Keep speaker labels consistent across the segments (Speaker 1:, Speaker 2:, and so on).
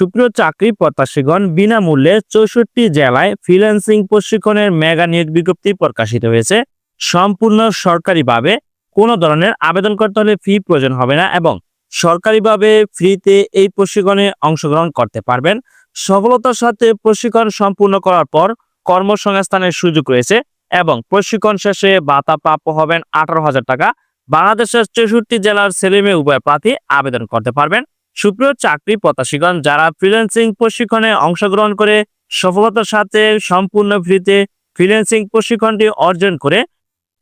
Speaker 1: সুপ্রিয় চাকরি প্রত্যাশীগণ, বিনামূল্যে চৌষট্টি জেলায় ফ্রিল্যান্সিং প্রশিক্ষণের মেগা নিয়োগ বিজ্ঞপ্তি প্রকাশিত হয়েছে। সম্পূর্ণ সরকারিভাবে কোনো ধরনের আবেদন করতে হলে ফি প্রয়োজন হবে না এবং সরকারিভাবে ফ্রিতে এই প্রশিক্ষণে অংশগ্রহণ করতে পারবেন। সফলতার সাথে প্রশিক্ষণ সম্পূর্ণ করার পর কর্মসংস্থানের সুযোগ রয়েছে এবং প্রশিক্ষণ শেষে ভাতা প্রাপ্য হবেন আঠারো হাজার টাকা। বাংলাদেশের চৌষট্টি জেলার ছেলেমেয়ে উভয় প্রার্থী আবেদন করতে পারবেন। সুপ্রিয় চাকরি প্রত্যাশীগণ, যারা ফ্রিল্যান্সিং প্রশিক্ষণে অংশগ্রহণ করে সফলতার সাথে সম্পূর্ণ ফ্রিতে ফ্রিল্যান্সিং প্রশিক্ষণটি অর্জন করে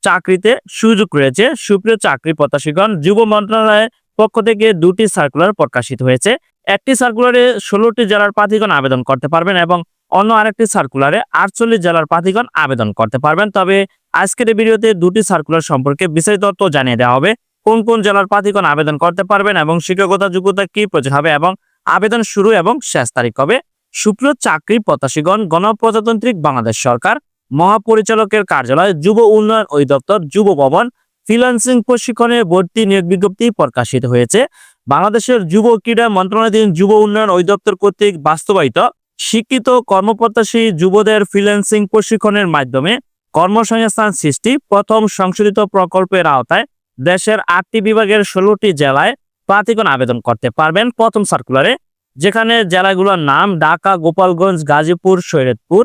Speaker 1: চাকরিতে সুযোগ রয়েছে, সুপ্রিয় চাকরি প্রত্যাশীগণ, যুব মন্ত্রণালয়ের পক্ষ থেকে দুটি সার্কুলার প্রকাশিত হয়েছে। একটি সার্কুলারে ষোলোটি জেলার প্রার্থীগণ আবেদন করতে পারবেন এবং অন্য আরেকটি সার্কুলারে আটচল্লিশ জেলার প্রার্থীগণ আবেদন করতে পারবেন। তবে আজকের ভিডিওতে দুটি সার্কুলার সম্পর্কে বিস্তারিত তথ্য জানিয়ে দেওয়া হবে। কোন কোন জেলার প্রার্থীগণ আবেদন করতে পারবেন এবং শিক্ষকতা যোগ্যতা কি প্রয়োজন হবে এবং আবেদন শুরু এবং শেষ তারিখ হবে সুপ্রিয় চাকরি প্রত্যাশীগণ গণপ্রজাতান্ত্রিক বাংলাদেশ সরকার, মহাপরিচালকের কার্যালয়, যুব উন্নয়ন অধিদপ্তর, যুব ভবন, ফ্রিল্যান্সিং প্রশিক্ষণে ভর্তি নিয়োগ বিজ্ঞপ্তি প্রকাশিত হয়েছে। বাংলাদেশের যুব ক্রীড়া মন্ত্রণালয়ধীন যুব উন্নয়ন অধিদপ্তর কর্তৃক বাস্তবায়িত শিক্ষিত কর্মপ্রত্যাশী যুবদের ফ্রিল্যান্সিং প্রশিক্ষণের মাধ্যমে কর্মসংস্থান সৃষ্টি প্রথম সংশোধিত প্রকল্পের আওতায় দেশের আটটি বিভাগের ষোলোটি জেলায় প্রার্থীগণ আবেদন করতে পারবেন। প্রথম সার্কুলারে যেখানে জেলাগুলোর নাম ঢাকা, গোপালগঞ্জ, গাজীপুর, শরীয়তপুর,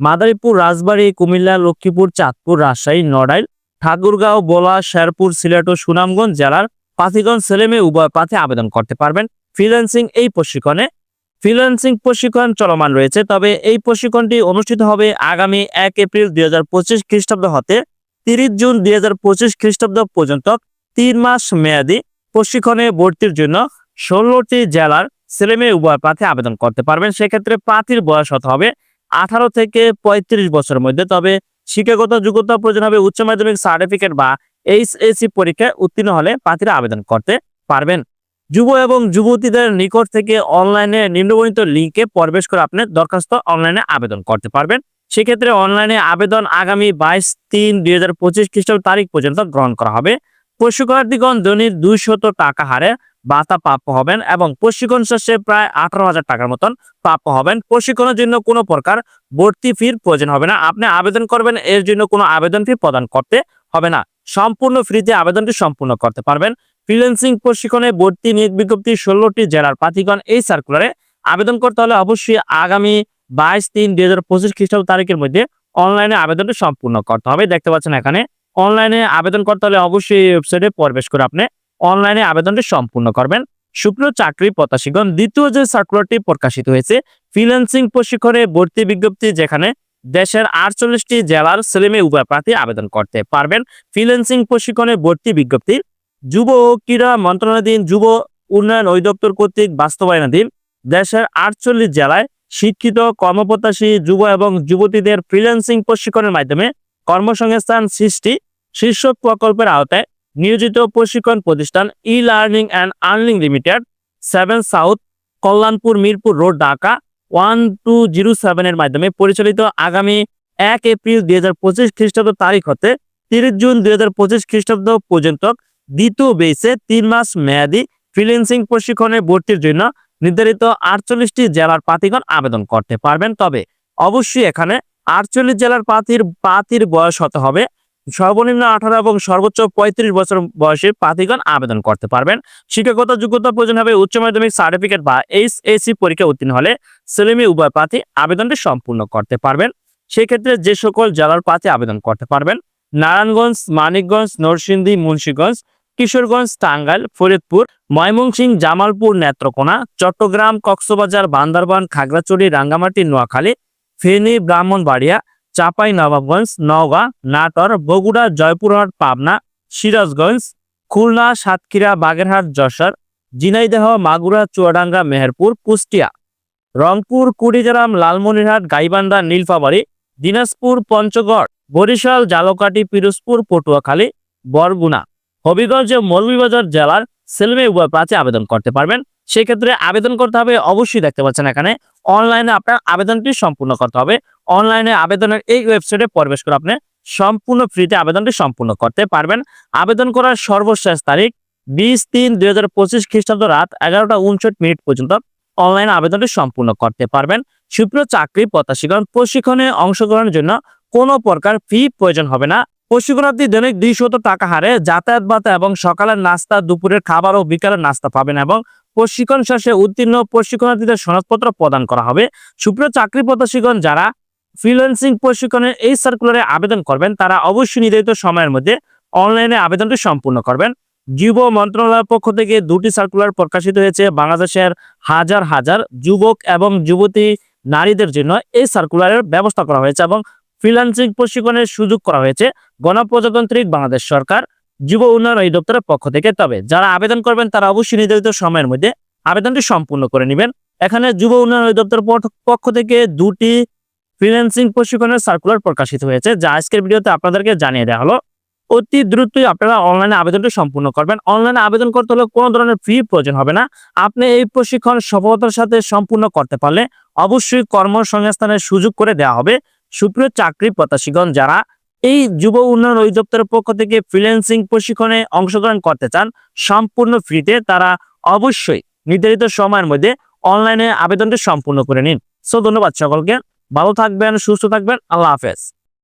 Speaker 1: মাদারীপুর, রাজবাড়ী, কুমিল্লা, লক্ষ্মীপুর, চাঁদপুর, রাজশাহী, নড়াইল, ঠাকুরগাঁও, বোলা, শেরপুর, সিলেট ও সুনামগঞ্জ জেলার প্রার্থীগণ ছেলেমেয়ে উভয় প্রার্থী আবেদন করতে পারবেন। ফ্রিল্যান্সিং এই প্রশিক্ষণে ফ্রিল্যান্সিং প্রশিক্ষণ চলমান রয়েছে, তবে এই প্রশিক্ষণটি অনুষ্ঠিত হবে আগামী এক এপ্রিল দুই হাজার পঁচিশ খ্রিস্টাব্দ হতে। তিরিশ জুন দুই হাজার পঁচিশ খ্রিস্টাব্দ পর্যন্ত তিন মাস মেয়াদী প্রশিক্ষণে ভর্তির জন্য ষোলোটি জেলার ছেলেমেয়ে উভয় প্রার্থী আবেদন করতে পারবেন। সেক্ষেত্রে প্রার্থীর বয়স হতে হবে আঠারো থেকে পঁয়ত্রিশ বছরের মধ্যে। তবে শিক্ষাগত যোগ্যতা প্রয়োজন হবে উচ্চ মাধ্যমিক সার্টিফিকেট বা এইচএসসি পরীক্ষায় উত্তীর্ণ হলে প্রার্থীরা আবেদন করতে পারবেন। যুব এবং যুবতীদের নিকট থেকে অনলাইনে নিম্নবর্ণিত লিঙ্কে প্রবেশ করে আপনি দরখাস্ত অনলাইনে আবেদন করতে পারবেন। সেক্ষেত্রে অনলাইনে আবেদন আগামী বাইশ তিন দুই হাজার পঁচিশ খ্রিস্টাব্দ তারিখ পর্যন্ত গ্রহণ করা হবে। প্রশিক্ষণার্থীগণ দৈনিক দুইশত টাকা হারে ভাতা প্রাপ্য হবেন এবং প্রশিক্ষণ শেষে প্রায় আঠারো হাজার টাকার মতন প্রাপ্য হবেন। প্রশিক্ষণের জন্য কোনো প্রকার ভর্তি ফির প্রয়োজন হবে না। আপনি আবেদন করবেন, এর জন্য কোনো আবেদন ফি প্রদান করতে হবে না। সম্পূর্ণ ফ্রিতে আবেদনটি সম্পূর্ণ করতে পারবেন। ফ্রিল্যান্সিং প্রশিক্ষণে ভর্তি নিয়োগ বিজ্ঞপ্তি ষোলোটি জেলার প্রার্থীগণ এই সার্কুলারে আবেদন করতে হলে অবশ্যই আগামী বাইশ তিন দুই হাজার পঁচিশ খ্রিস্টাব্দ তারিখের মধ্যে অনলাইনে আবেদনটি সম্পূর্ণ করতে হবে। দেখতে পাচ্ছেন এখানে, অনলাইনে আবেদন করতে হলে অবশ্যই ওয়েবসাইটে প্রবেশ করে আপনি অনলাইনে আবেদনটি সম্পূর্ণ করবেন। সুপ্রিয় চাকরি প্রত্যাশীগণ, দ্বিতীয় যে সার্কুলারটি প্রকাশিত হয়েছে ফ্রিল্যান্সিং প্রশিক্ষণে ভর্তি বিজ্ঞপ্তি যেখানে দেশের আটচল্লিশটি জেলার ছেলেমেয়ে উভয় প্রার্থী আবেদন করতে পারবেন। ফ্রিল্যান্সিং প্রশিক্ষণে ভর্তি বিজ্ঞপ্তি, যুব ও ক্রীড়া মন্ত্রণালয়াধীন যুব উন্নয়ন অধিদপ্তর কর্তৃক বাস্তবায়নাধীন দেশের আটচল্লিশ জেলায় শিক্ষিত, কর্মপ্রত্যাশী যুব এবং যুবতীদের ফ্রিল্যান্সিং প্রশিক্ষণের মাধ্যমে কর্মসংস্থান সৃষ্টি শীর্ষক প্রকল্পের আওতায় নিয়োজিত প্রশিক্ষণ প্রতিষ্ঠান e learning and earning limited seven south Kalyanpur, Mirpur road Dhaka one two zero সেভেনের মাধ্যমে পরিচালিত আগামী এক এপ্রিল দুই হাজার পঁচিশ খ্রিস্টাব্দ তারিখ হতে তিরিশ জুন দুই হাজার পঁচিশ খ্রিস্টাব্দ পর্যন্ত দ্বিতীয় বেসে তিন মাস মেয়াদি ফ্রিল্যান্সিং প্রশিক্ষণে ভর্তির জন্য নির্ধারিত আটচল্লিশটি জেলার প্রার্থীগণ আবেদন করতে পারবেন। তবে অবশ্যই এখানে আটচল্লিশ জেলার প্রার্থীর প্রার্থীর বয়স হতে হবে। সর্বনিম্ন আঠারো এবং সর্বোচ্চ পঁয়ত্রিশ বছর বয়সে প্রার্থীগণ আবেদন করতে পারবেন। শিক্ষাগত যোগ্যতা প্রয়োজন হবে উচ্চ মাধ্যমিক সার্টিফিকেট বা এইচএসসি পরীক্ষা উত্তীর্ণ হলে সেলিমি উভয় প্রার্থী আবেদনটি সম্পূর্ণ করতে পারবেন। সেই ক্ষেত্রে যে সকল জেলার প্রার্থী আবেদন করতে পারবেন, নারায়ণগঞ্জ, মানিকগঞ্জ, নরসিংদী, মুন্সীগঞ্জ কিশোরগঞ্জ, টাঙ্গাইল, ফরিদপুর, ময়মনসিংহ, জামালপুর, নেত্রকোনা, চট্টগ্রাম, কক্সবাজার, বান্দরবান, খাগড়াছড়ি, রাঙ্গামাটি, নোয়াখালী, ফেনী, ব্রাহ্মণবাড়িয়া, চাপাই, নবাবগঞ্জ, নওগাঁ, নাটোর, বগুড়া, জয়পুরহাট, পাবনা, সিরাজগঞ্জ, খুলনা, সাতক্ষীরা, বাগেরহাট, যশোর, ঝিনাইদহ, মাগুরা, চুয়াডাঙ্গা, মেহেরপুর, কুষ্টিয়া। রংপুর, কুড়িগ্রাম, লালমনিরহাট, গাইবান্ধা, নীলফামারী, দিনাজপুর, পঞ্চগড়, বরিশাল জালকাটি পিরোজপুর, পটুয়াখালী, বরগুনা। হবিগঞ্জ মৌলভীবাজার জেলার ছেলেমেয়ে উভয় প্রার্থী আবেদন করতে পারবেন। সেক্ষেত্রে আবেদন করতে হবে, অবশ্যই দেখতে পাচ্ছেন এখানে। অনলাইনে আপনার আবেদনটি সম্পূর্ণ করতে হবে। অনলাইনে আবেদনের এই ওয়েবসাইটে প্রবেশ করে আপনি সম্পূর্ণ ফ্রিতে আবেদনটি সম্পূর্ণ করতে পারবেন। আবেদন করার সর্বশেষ তারিখ বিশ তিন দুই হাজার পঁচিশ খ্রিস্টাব্দ রাত এগারোটা উনষট মিনিট পর্যন্ত অনলাইন আবেদনটি সম্পূর্ণ করতে পারবেন। সুপ্রিয় চাকরি প্রত্যাশীগণ, প্রশিক্ষণে অংশগ্রহণের জন্য কোনো প্রকার ফি প্রয়োজন হবে না। প্রশিক্ষণার্থী দৈনিক দুইশত টাকা হারে যাতায়াত ভাতা এবং সকালের নাস্তা, দুপুরের খাবার ও বিকালের নাস্তা পাবেন এবং প্রশিক্ষণ শেষে উত্তীর্ণ প্রশিক্ষণার্থীদের সনদপত্র প্রদান করা হবে। সুপ্রিয় চাকরি প্রত্যাশীগণ, যারা ফ্রিল্যান্সিং প্রশিক্ষণের এই সার্কুলারে আবেদন করবেন, তারা অবশ্যই নির্ধারিত সময়ের মধ্যে অনলাইনে আবেদনটি সম্পূর্ণ করবেন। যুব মন্ত্রণালয়ের পক্ষ থেকে দুটি সার্কুলার প্রকাশিত হয়েছে বাংলাদেশের হাজার হাজার যুবক এবং যুবতী নারীদের জন্য। এই সার্কুলারের ব্যবস্থা করা হয়েছে এবং ফ্রিল্যান্সিং প্রশিক্ষণের সুযোগ করা হয়েছে গণপ্রজাতান্ত্রিক বাংলাদেশ সরকার, যুব উন্নয়ন অধিদপ্তরের পক্ষ থেকে। তবে যারা আবেদন করবেন, তারা অবশ্যই নির্ধারিত সময়ের মধ্যে আবেদনটি সম্পূর্ণ করে নেবেন। এখানে যুব উন্নয়ন অধিদপ্তরের পক্ষ- পক্ষ থেকে দুটি ফ্রিল্যান্সিং প্রশিক্ষণের সার্কুলার প্রকাশিত হয়েছে, যা আজকের ভিডিওতে আপনাদেরকে জানিয়ে দেওয়া হলো। অতি দ্রুতই আপনারা অনলাইনে আবেদনটি সম্পূর্ণ করবেন। অনলাইনে আবেদন করতে হলে কোনো ধরনের ফি প্রয়োজন হবে না। আপনি এই প্রশিক্ষণ সফলতার সাথে সম্পূর্ণ করতে পারলে অবশ্যই কর্মসংস্থানের সুযোগ করে দেওয়া হবে। সুপ্রিয় চাকরি প্রত্যাশীগণ, যারা এই যুব উন্নয়ন অধিদপ্তরের পক্ষ থেকে ফ্রিল্যান্সিং প্রশিক্ষণে অংশগ্রহণ করতে চান, সম্পূর্ণ ফ্রিতে তারা অবশ্যই নির্ধারিত সময়ের মধ্যে অনলাইনে আবেদনটি সম্পূর্ণ করে নিন। সো ধন্যবাদ সকলকে। ভালো থাকবেন, সুস্থ থাকবেন। আল্লাহ হাফেজ।